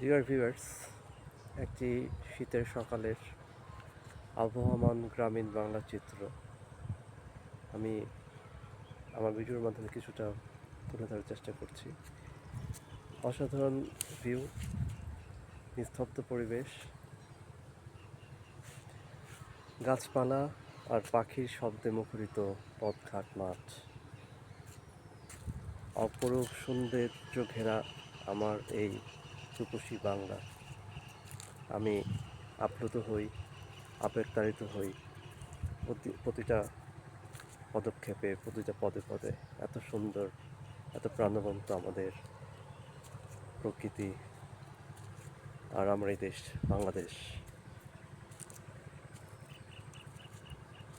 Dear viewers একটি শীতের সকালের আবহমান গ্রামীণ বাংলা চিত্র। আমি আমার ভিডিওর মাধ্যমে কিছুটা তুলে ধরার চেষ্টা করছি। অসাধারণ ভিউ নিস্তব্ধ পরিবেশ, গাছপালা আর পাখির শব্দে মুখরিত পথঘাট মাঠ। অপরূপ সৌন্দর্য ঘেরা আমার এই রূপসী বাংলা। আমি আপ্লুত হই আবেগতাড়িত হই, প্রতি- প্রতিটা পদক্ষেপে, প্রতিটা পদে পদে এত সুন্দর, এত প্রাণবন্ত আমাদের প্রকৃতি আর আমার এই দেশ, বাংলাদেশ।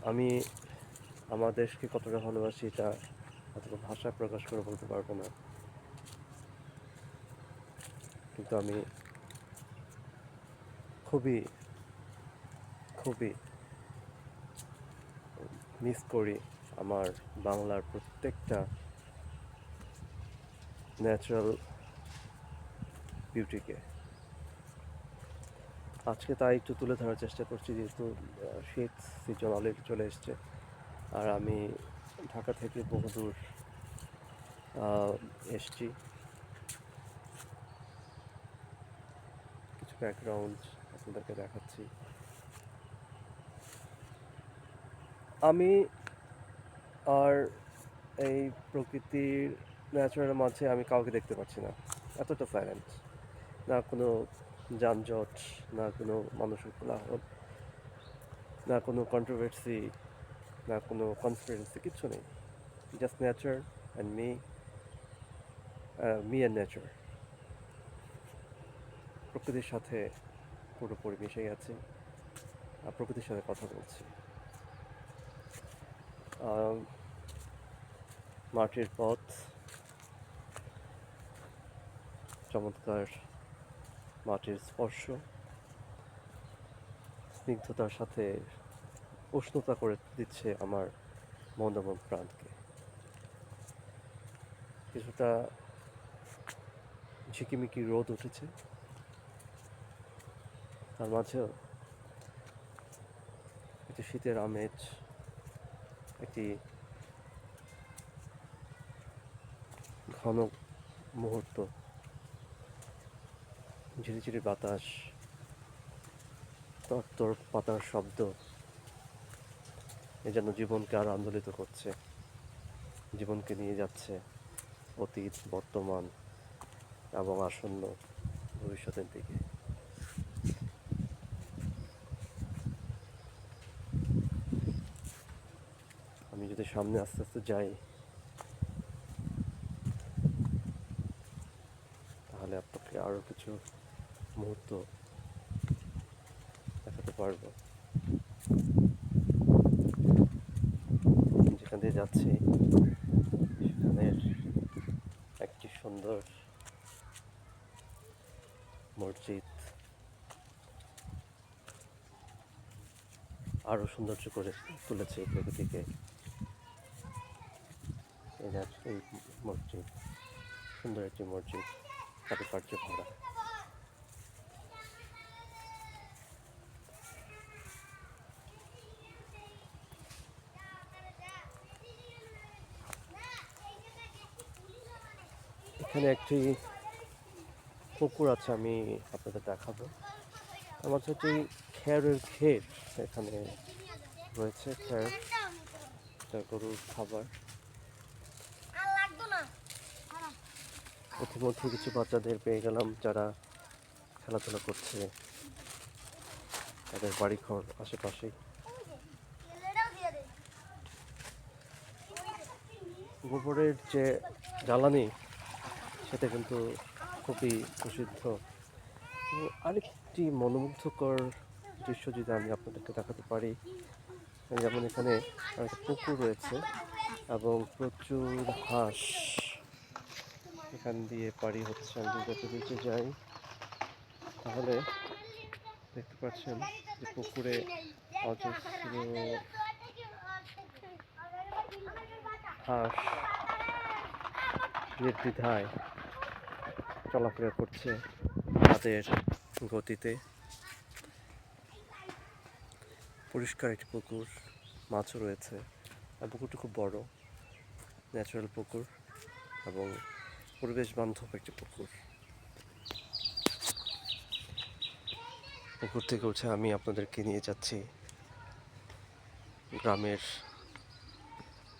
আমি আমার দেশকে কতটা ভালোবাসি এটা অথবা ভাষা প্রকাশ করে বলতে পারব না। কিন্তু আমি খুবই খুবই মিস করি আমার বাংলার প্রত্যেকটা ন্যাচারাল বিউটিকে আজকে তাই একটু তুলে ধরার চেষ্টা করছি যেহেতু শীত সিজন অলরেডি চলে এসছে। আর আমি ঢাকা থেকে বহুদূর এসছি। ব্যাকগ্রাউন্ড আপনাদেরকে দেখাচ্ছি। আমি আর এই প্রকৃতির ন্যাচারাল মাঝে আমি কাউকে দেখতে পাচ্ছি না। এতটা সাইলেন্ট না কোনো যানজট, না কোনো মানুষের কোলাহল, না কোনো কন্ট্রোভার্সি না কোনো কনসপিরেন্সি কিচ্ছু নেই। Just nature and me me and nature প্রকৃতির সাথে পুরোপুরি মিশে গেছি আর প্রকৃতির সাথে কথা বলছি। মাটির পথ, চমৎকার মাটির স্পর্শ, স্নিগ্ধতার সাথে উষ্ণতা করে দিচ্ছে আমার মন এবং প্রাণকে। কিছুটা ঝিকিমিকি রোদ উঠেছে। তার মাঝেও একটি শীতের আমেজ, একটি ঘন মুহূর্ত, ঝিরিঝিরি বাতাস, তরতর পাতার শব্দ, এ যেন জীবনকে আরও আন্দোলিত করছে, জীবনকে নিয়ে যাচ্ছে অতীত, বর্তমান এবং আসন্ন ভবিষ্যতের দিকে। আমি যদি সামনে আস্তে আস্তে যাই, তাহলে আপনাকে আরও কিছু মুহূর্ত দেখাতে পারব। যেখান দিয়ে যাচ্ছি, সেখানের একটি সুন্দর মসজিদ। আরও সৌন্দর্য করে তুলেছে প্রকৃতিকে। যে এই মসজিদ, সুন্দর একটি মসজিদ কারুকার্য ভরা। এখানে একটি পুকুর আছে, আমি আপনাদের দেখাবো। আমার হচ্ছে খেয়ারের ঘের এখানে রয়েছে খেয়ার এটা গরুর খাবার আর লাগতো না ইতিমধ্যে কিছু বাচ্চাদের পেয়ে গেলাম যারা খেলাধুলা করছে। তাদের বাড়ি ঘর আশেপাশেই। তেলেটাও দিয়ে দে গোবরের যে জ্বালানি, সেটা কিন্তু খুবই প্রসিদ্ধ। আরেকটি মনোমুগ্ধকর দৃশ্য যদি আমি আপনাদেরকে দেখাতে পারি, যেমন এখানে একটা পুকুর রয়েছে এবং প্রচুর হাঁস এখান দিয়ে পাড়ি হচ্ছে আমি একটু নিচে যাই, তাহলে দেখতে পাচ্ছেন যে পুকুরে অজস্র হাঁস নির্দ্বিধায় চলাফেরা করছে তাদের গতিতে। পরিষ্কার একটি পুকুর, মাছও রয়েছে। আর পুকুরটি খুব বড় ন্যাচারাল পুকুর এবং পরিবেশ বান্ধব একটি পুকুর। পুকুর থেকে উঠে আমি আপনাদেরকে নিয়ে যাচ্ছি গ্রামের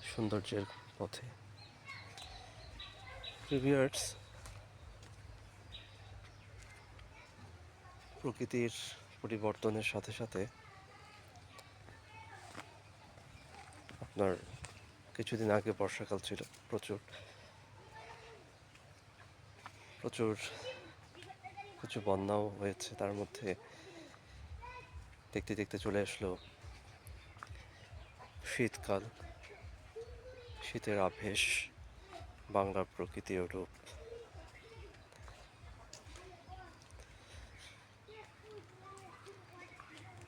সৌন্দর্যের পথে। প্রকৃতির পরিবর্তনের সাথে সাথে আপনার কিছুদিন আগে বর্ষাকাল ছিল প্রচুর। প্রচুর কিছু বন্যাও হয়েছে তার মধ্যে। দেখতে দেখতে চলে আসলো শীতকাল। শীতের আভেশ বাংলার প্রকৃতির রূপ।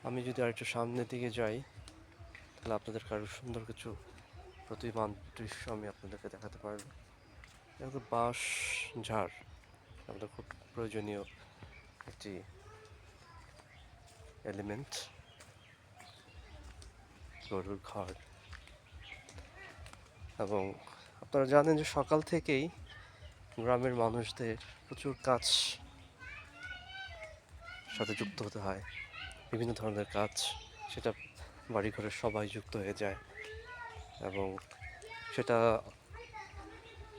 আমি যদি আরেকটু সামনের দিকে যাই, তাহলে আপনাদের আরও সুন্দর কিছু প্রতিমান দৃশ্য আমি আপনাদেরকে দেখাতে পারব। বাঁশ, ঝাড় আমাদের খুব প্রয়োজনীয় একটি এলিমেন্ট গরুর ঘর। এবং আপনারা জানেন যে সকাল থেকেই গ্রামের মানুষদের প্রচুর কাজ সাথে যুক্ত হতে হয়। বিভিন্ন ধরনের কাজ, সেটা বাড়িঘরের সবাই যুক্ত হয়ে যায়। এবং সেটা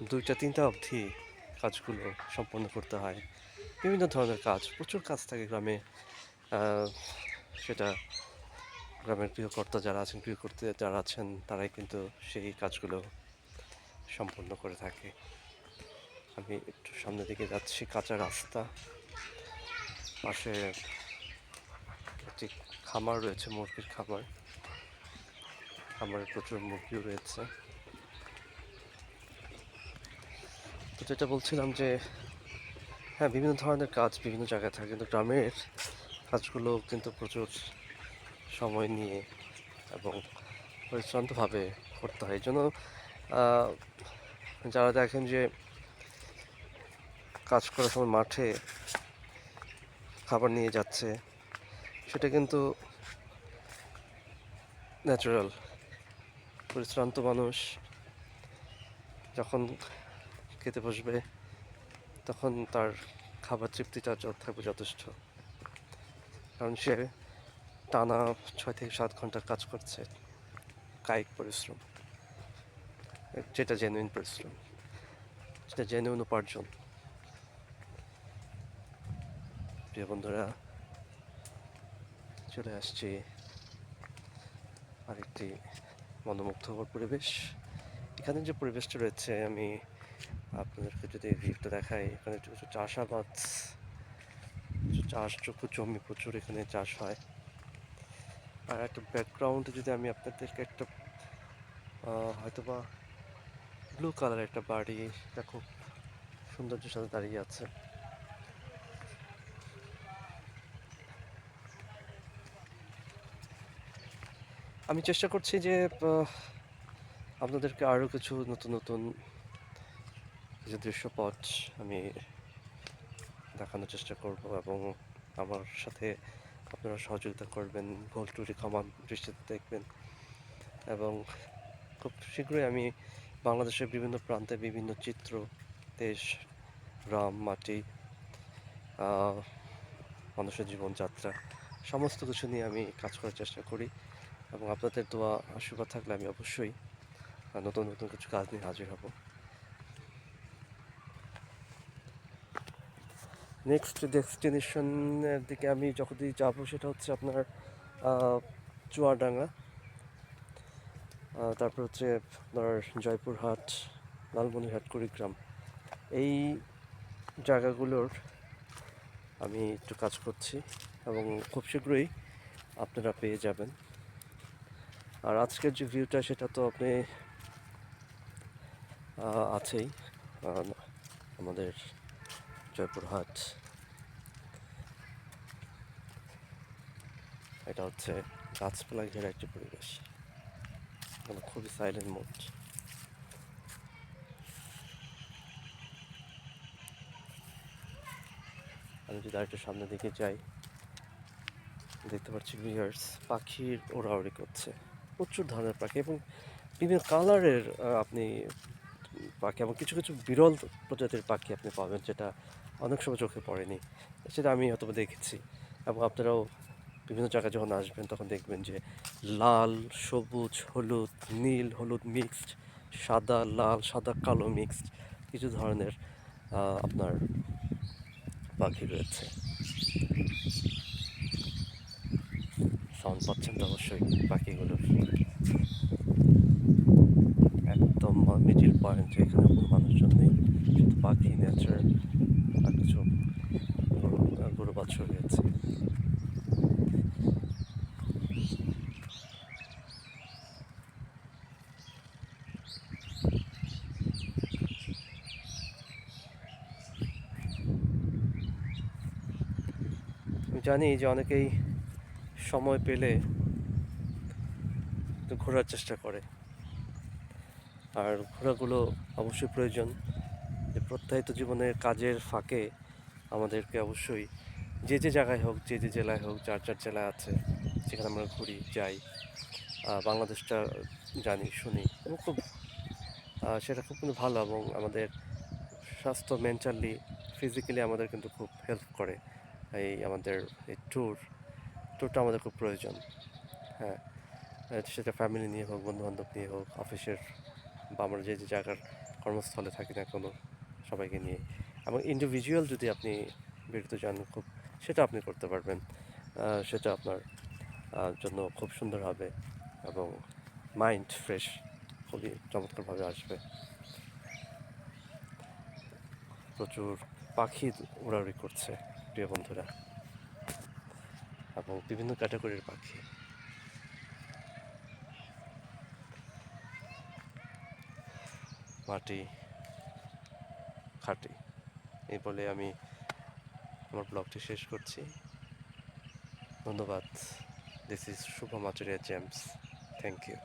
দুইটা, তিনটা অবধি কাজগুলো সম্পন্ন করতে হয়। বিভিন্ন ধরনের কাজ, প্রচুর কাজ থাকে গ্রামে। সেটা গ্রামের গৃহকর্তা যারা আছেন, গৃহকর্তা যারা আছেন, তারাই কিন্তু সেই কাজগুলো সম্পন্ন করে থাকে। আমি একটু সামনের দিকে যাচ্ছি, কাঁচা রাস্তা। পাশে একটি খামার রয়েছে, মুরগির খামার। খামারে প্রচুর মুরগিও রয়েছে। তো যেটা বলছিলাম যে হ্যাঁ বিভিন্ন ধরনের কাজ বিভিন্ন জায়গায় থাকে, কিন্তু গ্রামের কাজগুলো কিন্তু প্রচুর সময় নিয়ে এবং পরিশ্রান্তভাবে করতে হয়। এই জন্য যারা দেখেন যে কাজ করার সময় মাঠে খাবার নিয়ে যাচ্ছে, সেটা কিন্তু ন্যাচারাল পরিশ্রান্ত মানুষ যখন খেতে বসবে, তখন তার খাবার তৃপ্তিটা থাকবে যথেষ্ট। কারণ সে টানা ছয় থেকে সাত ঘণ্টা কাজ করছে। কায়িক পরিশ্রম। যেটা জেনুইন পরিশ্রম। যেটা জেনুইন উপার্জন। প্রিয় বন্ধুরা, চলে আসছি আরেকটি মনোমুগ্ধকর পরিবেশ। এখানে যে পরিবেশটা রয়েছে, আমি আপনাদেরকে যদি ভিউটা দেখাই, এখানে কিছু চাষাবাদ চাষযোগ্য জমি প্রচুর এখানে চাষ হয়। আর একটা ব্যাকগ্রাউন্ডে যদি আমি আপনাদেরকে একটা হয়তোবা ব্লু কালার একটা বাড়ি, এটা খুব সৌন্দর্যের সাথে দাঁড়িয়ে আছে। আমি চেষ্টা করছি যে আপনাদেরকে আরও কিছু নতুন নতুন যে দৃশ্যপট আমি দেখানোর চেষ্টা করব এবং আমার সাথে আপনারা সহযোগিতা করবেন, ভুল টুরি ক্ষমা দৃষ্টিতে দেখবেন এবং খুব শীঘ্রই আমি বাংলাদেশের বিভিন্ন প্রান্তে বিভিন্ন চিত্র, দেশ, গ্রাম, মাটি মানুষের জীবনযাত্রা, সমস্ত কিছু নিয়ে আমি কাজ করার চেষ্টা করি এবং আপনাদের দোয়া, আশীর্বাদ থাকলে আমি অবশ্যই নতুন নতুন কিছু কাজ নিয়ে হাজির হব। নেক্সট ডেস্টিনেশনের দিকে আমি যখন যাব, সেটা হচ্ছে আপনার চুয়াডাঙ্গা। তারপর হচ্ছে আপনার জয়পুরহাট, লালমনিরহাট, কুড়িগ্রাম। এই জায়গাগুলোর আমি একটু কাজ করছি এবং খুব শীঘ্রই আপনারা পেয়ে যাবেন। আর আজকের যে ভিউটা, সেটা তো আপনি আছেই। আমাদের জয়পুরহাট এটা হচ্ছে গাছপালা ঘেরা একটি পরিবেশ। এখানে খুবই সাইলেন্ট মোড আমি যদি আরেকটু সামনের দিকে যাই, দেখতে পাচ্ছি বিয়ার্স পাখির ওড়াউড়ি করছে। প্রচুর ধরনের পাখি এবং বিভিন্ন কালারের আপনি পাখি এবং কিছু কিছু বিরল প্রজাতির পাখি আপনি পাবেন, যেটা অনেক সময় চোখে পড়েনি। সেটা আমি হয়তো দেখেছি। এবং আপনারাও বিভিন্ন জায়গায় যখন আসবেন, তখন দেখবেন যে লাল, সবুজ, হলুদ, নীল, হলুদ মিক্সড সাদা, লাল, সাদা, কালো মিক্সড কিছু ধরনের আপনার পাখি রয়েছে। সাউন্ড পাচ্ছেন তো অবশ্যই পাখিগুলোর একদম মিডিল পয়েন্ট, এখানে কোনো মানুষজন নেই। শুধু পাখি নেচার জানি যে অনেকেই সময় পেলে ঘোরার চেষ্টা করে। আর ঘোরাগুলো অবশ্যই প্রয়োজন। যে প্রত্যাহিত জীবনের কাজের ফাঁকে আমাদেরকে অবশ্যই যে যে জায়গায় হোক, যে যে জেলায় হোক, যার যার জেলায় আছে, যেখানে আমরা ঘুরি, যাই বাংলাদেশটা জানি, শুনি এবং খুব সেটা খুব কিন্তু ভালো এবং আমাদের স্বাস্থ্য মেন্টালি, ফিজিক্যালি আমাদের কিন্তু খুব হেল্প করে। এই আমাদের, এই ট্যুর ট্যুরটা আমাদের খুব প্রয়োজন। হ্যাঁ সেটা ফ্যামিলি নিয়ে হোক বন্ধু বান্ধব নিয়ে হোক অফিসের বা আমরা যে যে জায়গার কর্মস্থলে থাকি না কোনো সবাইকে নিয়ে। এবং ইন্ডিভিজুয়াল যদি আপনি বেরোতে চান খুব সেটা আপনি করতে পারবেন। সেটা আপনার জন্য খুব সুন্দর হবে এবং মাইন্ড ফ্রেশ খুবই চমৎকারভাবে আসবে। প্রচুর পাখি উড়াউড়ি করছে, প্রিয় বন্ধুরা। এবং বিভিন্ন ক্যাটাগরির পাখি। মাটি খাটি। এই বলে আমি আমার ব্লগটি শেষ করছি। ধন্যবাদ। This is Shubho Machuria James thank you